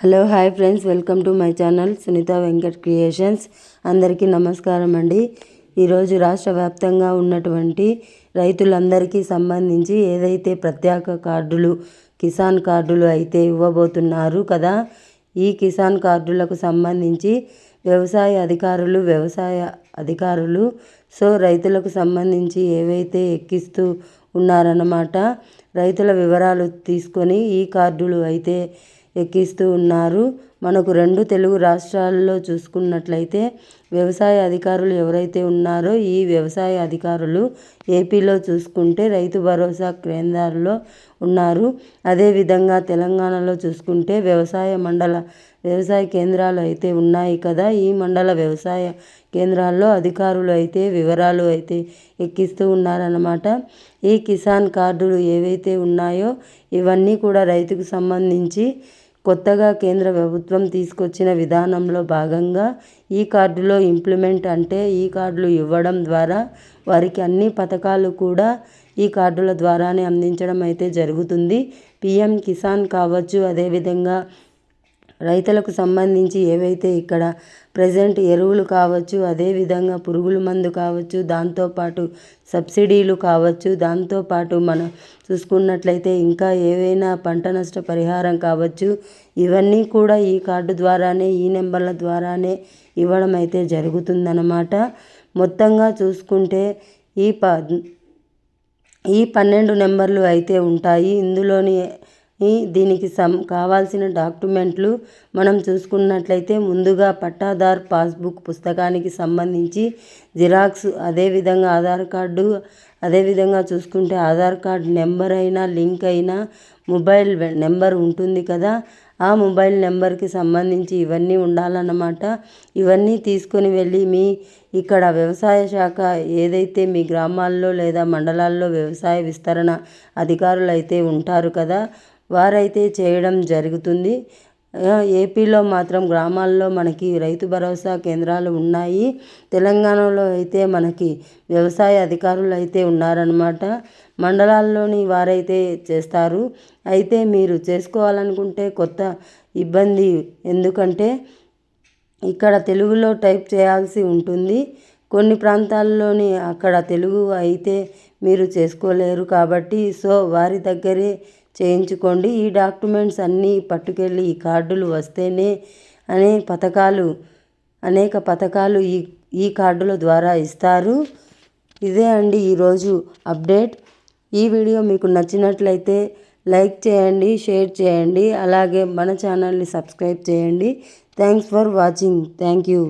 Hello hi friends. Welcome to my channel Sunitha Venkat creations. అందరికీ నమస్కారం అండి. ఈరోజు రాష్ట్ర వ్యాప్తంగా ఉన్నటువంటి రైతులందరికీ సంబంధించి ఏదైతే ప్రత్యేక కార్డులు కిసాన్ కార్డులు అయితే ఇవ్వబోతున్నారు కదా ఈ కిసాన్ కార్డులకు సంబంధించి వ్యవసాయ అధికారులు వ్యవసాయ అధికారులు సో రైతులకు సంబంధించి ఏవైతే ఎక్కిస్తూ ఉన్నారన్నమాట రైతుల వివరాలు తీసుకొని ఈ కార్డులు అయితే ఎక్కిస్తూ ఉన్నారు. మనకు రెండు తెలుగు రాష్ట్రాల్లో చూసుకున్నట్లయితే వ్యవసాయ అధికారులు ఎవరైతే ఉన్నారో ఈ వ్యవసాయ అధికారులు ఏపీలో చూసుకుంటే రైతు భరోసా కేంద్రాల్లో ఉన్నారు. అదేవిధంగా తెలంగాణలో చూసుకుంటే వ్యవసాయ మండల వ్యవసాయ కేంద్రాలు అయితే ఉన్నాయి కదా. ఈ మండల వ్యవసాయ కేంద్రాల్లో అధికారులు అయితే వివరాలు అయితే ఎక్కిస్తూ ఉన్నారన్నమాట. ఈ కిసాన్ కార్డులు ఏవైతే ఉన్నాయో ఇవన్నీ కూడా రైతుకు సంబంధించి కొత్తగా కేంద్ర ప్రభుత్వం తీసుకొచ్చిన విధానంలో భాగంగా ఈ కార్డులో ఇంప్లిమెంట్ అంటే ఈ కార్డులు ఇవ్వడం ద్వారా వారికి అన్ని పథకాలు కూడా ఈ కార్డుల ద్వారానే అందించడం అయితే జరుగుతుంది. పిఎం కిసాన్ కావచ్చు అదేవిధంగా రైతులకు సంబంధించి ఏవైతే ఇక్కడ ప్రజెంట్ ఎరువులు కావచ్చు అదేవిధంగా పురుగుల మందు కావచ్చు దాంతోపాటు సబ్సిడీలు కావచ్చు దాంతోపాటు మనం చూసుకున్నట్లయితే ఇంకా ఏవైనా పంట నష్ట పరిహారం కావచ్చు ఇవన్నీ కూడా ఈ కార్డు ద్వారానే ఈ నెంబర్ల ద్వారానే ఇవ్వడం అయితే జరుగుతుందన్నమాట. మొత్తంగా చూసుకుంటే ఈ ప ఈ పన్నెండు నెంబర్లు అయితే ఉంటాయి. ఇందులోని దీనికి సం కావాల్సిన డాక్యుమెంట్లు మనం చూసుకున్నట్లయితే ముందుగా పట్టాదార్ పాస్బుక్ పుస్తకానికి సంబంధించి జిరాక్స్ అదేవిధంగా ఆధార్ కార్డు అదేవిధంగా చూసుకుంటే ఆధార్ కార్డ్ నెంబర్ అయినా లింక్ అయినా మొబైల్ నెంబర్ ఉంటుంది కదా ఆ మొబైల్ నెంబర్కి సంబంధించి ఇవన్నీ ఉండాలన్నమాట. ఇవన్నీ తీసుకొని వెళ్ళి మీ ఇక్కడ వ్యవసాయ శాఖ ఏదైతే మీ గ్రామాల్లో లేదా మండలాల్లో వ్యవసాయ విస్తరణ అధికారులు అయితే ఉంటారు కదా వారైతే చేయడం జరుగుతుంది. ఏపీలో మాత్రం గ్రామాల్లో మనకి రైతు భరోసా కేంద్రాలు ఉన్నాయి. తెలంగాణలో అయితే మనకి వ్యవసాయ అధికారులు అయితే ఉన్నారనమాట మండలాల్లోని వారైతే చేస్తారు. అయితే మీరు చేసుకోవాలనుకుంటే కొత్త ఇబ్బంది ఎందుకంటే ఇక్కడ తెలుగులో టైప్ చేయాల్సి ఉంటుంది. కొన్ని ప్రాంతాల్లోని అక్కడ తెలుగు అయితే మీరు చేసుకోలేరు కాబట్టి సో వారి దగ్గరే చేయించుకోండి. ఈ డాక్యుమెంట్స్ అన్నీ పట్టుకెళ్ళి ఈ కార్డులు వస్తేనే అనే పథకాలు అనేక పథకాలు ఈ ఈ కార్డుల ద్వారా ఇస్తారు. ఇదే అండి ఈరోజు అప్డేట్. ఈ వీడియో మీకు నచ్చినట్లయితే లైక్ చేయండి షేర్ చేయండి అలాగే మన ఛానల్ని సబ్స్క్రైబ్ చేయండి. Thanks for watching. Thank you.